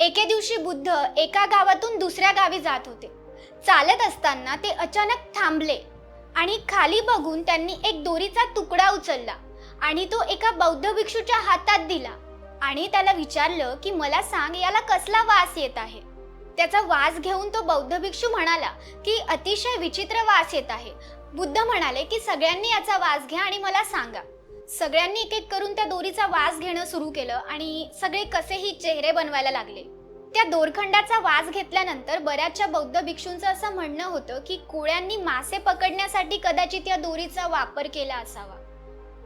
एके दिवशी बुद्ध एका गावातून दुसऱ्या गावी जात होते. चालत असताना ते अचानक थांबले आणि खाली बघून त्यांनी एक दोरीचा तुकडा उचलला आणि तो एका बौद्ध भिक्षूच्या हातात दिला आणि त्याला विचारलं की मला सांग याला कसला वास येत आहे? त्याचा वास घेऊन तो बौद्ध भिक्षू म्हणाला की अतिशय विचित्र वास येत आहे. बुद्ध म्हणाले की सगळ्यांनी याचा वास घ्या आणि मला सांगा. सगळ्यांनी एक एक करून त्या दोरीचा वास घेणं सुरू केलं आणि सगळे कसेही चेहरे बनवायला लागले. त्या दोरखंडाचा वास घेतल्यानंतर बऱ्याचशा बौद्ध भिक्षूंचं असं म्हणणं होतं की कोळ्यांनी मासे पकडण्यासाठी कदाचित या दोरीचा वापर केला असावा.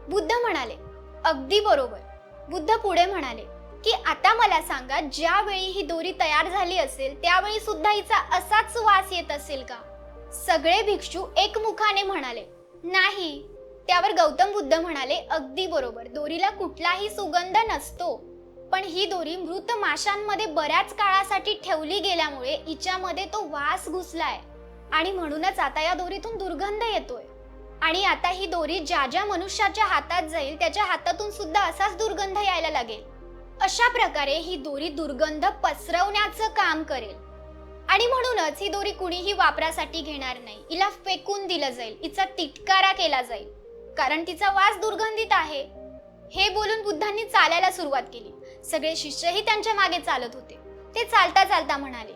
बुद्ध म्हणाले अगदी बरोबर. बुद्ध पुढे म्हणाले की आता मला सांगा ज्यावेळी ही दोरी तयार झाली असेल त्यावेळी सुद्धा हिचा असाच वास येत असेल का? सगळे भिक्षू एकमुखाने म्हणाले नाही त्यावर गौतम बुद्ध म्हणाले अगदी बरोबर. दोरीला कुठलाही सुगंध नसतो. पण ही दोरी मृत माशांमध्ये बऱ्याच काळासाठी ठेवली गेल्यामुळे हिच्यामध्ये तो वास घुसलाय. आणि म्हणूनच आता या दोरीतून दुर्गंध येतोय. आणि आता ही दोरी ज्या ज्या मनुष्याच्या हातात जाईल त्याच्या हातातून सुद्धा असाच दुर्गंध यायला लागेल. अशा प्रकारे ही दोरी दुर्गंध पसरवण्याचं काम करेल. आणि म्हणूनच ही दोरी कुणीही वापरासाठी घेणार नाही. हिला फेकून दिलं जाईल. हिचा तिटकारा केला जाईल. कारण तिचा वास दुर्गंधित आहे. हे बोलून बुद्धांनी चालायला सुरुवात केली. सगळे शिष्यही त्यांच्या मागे चालत होते. ते चालता चालता म्हणाले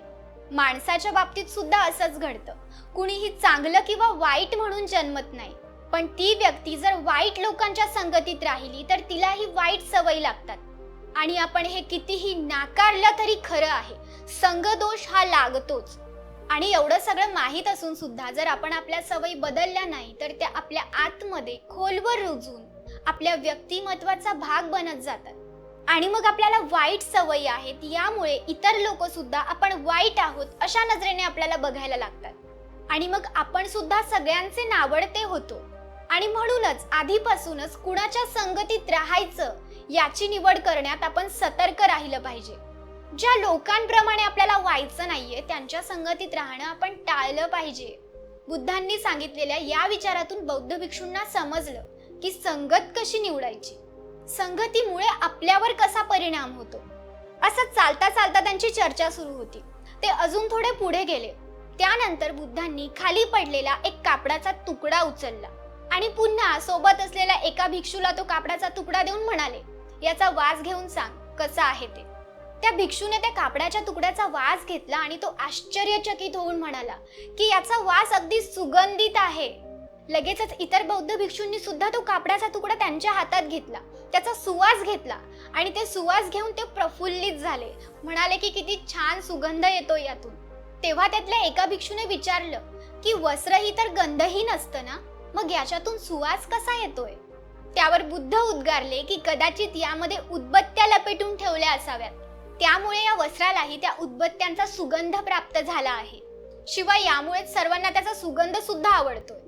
माणसाच्या बाबतीत सुद्धा असंच घडतं. कुणीही चांगलं किंवा वाईट म्हणून जन्मत नाही. पण ती व्यक्ती जर वाईट लोकांच्या संगतीत राहिली तर तिलाही वाईट सवयी लागतात. आणि आपण हे कितीही नाकारलं तरी खरं आहे. संगदोष हा लागतोच. आणि एवढं सगळं माहीत असून सुद्धा जर आपण आपल्या सवयी बदलल्या नाही तर त्या आपल्या आतमध्ये खोलवर रुजून आपल्या व्यक्तिमत्वाचा भाग बनत जातात. आणि मग आपल्याला वाईट सवयी आहेत यामुळे इतर लोक सुद्धा आपण वाईट आहोत अशा नजरेने आपल्याला बघायला लागतात. आणि मग आपण सुद्धा सगळ्यांचे नावडते होतो. आणि म्हणूनच आधीपासूनच कुणाच्या संगतीत राहायचं याची निवड करण्यात आपण सतर्क राहिलं पाहिजे. ज्या लोकांप्रमाणे आपल्याला व्हायचं नाहीये त्यांच्या संगतीत राहणं आपण टाळलं पाहिजे. बुद्धांनी सांगितलेल्या या विचारातून बौद्ध भिक्षूंना समजलं की संगत कशी निवडायची? संगतीमुळे आपल्यावर कसा परिणाम होतो? असं चालता चालता त्यांची चर्चा सुरू होती. ते अजून थोडे पुढे गेले. त्यानंतर बुद्धांनी खाली पडलेला एक कापडाचा तुकडा उचलला आणि पुन्हा सोबत असलेल्या एका भिक्षूला तो कापडाचा तुकडा देऊन म्हणाले याचा वास घेऊन सांग कसा आहे ते? त्या भिक्षूने त्या कापडाच्या तुकड्याचा वास घेतला आणि तो आश्चर्यचकित होऊन म्हणाला की याचा वास अगदी सुगंधित आहे. लगेचच इतर बौद्ध भिक्षूंनी सुद्धा तो कापडाचा तुकडा त्यांच्या हातात घेतला त्याचा सुवास घेतला आणि ते सुवास घेऊन ते प्रफुल्लित झाले. म्हणाले की किती छान सुगंध येतो यातून. तेव्हा त्यातल्या एका भिक्षूने विचारलं की वस्त्र ही तर गंधही नसतं ना? मग याच्यातून सुवास कसा येतोय? त्यावर बुद्ध उद्गारले की कदाचित यामध्ये उदबत्त्या लपेटून ठेवल्या असाव्यात. त्यामुळे या वस्त्रालाही त्या उदबत्त्यांचा सुगंध प्राप्त झाला आहे. शिवाय यामुळेच सर्वांना त्याचा सुगंध सुद्धा आवडतोय.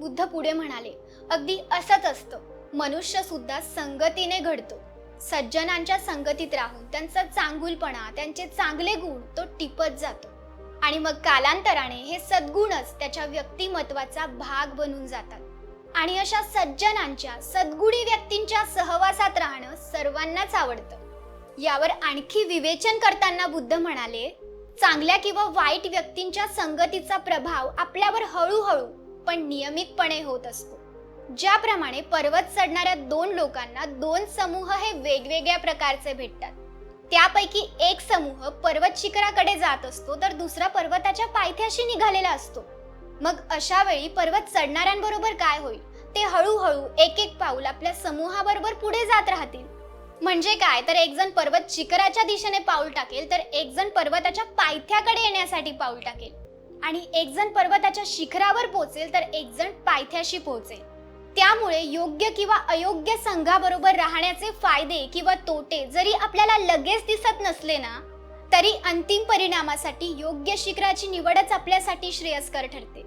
बुद्ध पुढे म्हणाले अगदी असंच असतं. मनुष्य सुद्धा संगतीने घडतो. सज्जनांच्या संगतीत राहून त्यांचा चांगुलपणा त्यांचे चांगले गुण तो टिपत जातो. आणि मग कालांतराने हे सद्गुणच त्याच्या व्यक्तिमत्वाचा भाग बनून जातात. आणि अशा सज्जनांच्या सद्गुणी व्यक्तींच्या सहवासात राहणं सर्वांनाच आवडतं. यावर आणखी विवेचन करताना बुद्ध म्हणाले चांगल्या किंवा वाईट व्यक्तींच्या संगतीचा प्रभाव आपल्यावर हळूहळू पण नियमितपणे होत असतो. ज्याप्रमाणे पर्वत चढणाऱ्या दोन लोकांना दोन समूह हे वेगवेगळ्या प्रकारचे भेटतात. त्यापैकी एक समूह पर्वत शिखराकडे जात असतो तर दुसरा पर्वताच्या पायथ्याशी निघालेला असतो. मग अशा वेळी पर्वत चढणाऱ्यांबरोबर काय होईल? ते हळूहळू एक एक पाऊल आपल्या समूहाबरोबर पुढे जात राहतील. म्हणजे काय? तर एक जण पर्वत शिखराच्या दिशेने पाऊल टाकेल तर एक जण पर्वताच्या पायथ्याकडे येण्यासाठी पाऊल टाकेल. आणि एक जण पर्वताच्या शिखरावर पोहोचेल तर एक जण पायथ्याशी पोहोचेल. त्यामुळे योग्य किंवा अयोग्य संघाबरोबर राहण्याचे फायदे किंवा तोटे जरी आपल्याला लगेच दिसत नसले ना तरी अंतिम परिणामासाठी योग्य शिखराची निवडच आपल्यासाठी श्रेयस्कर ठरते.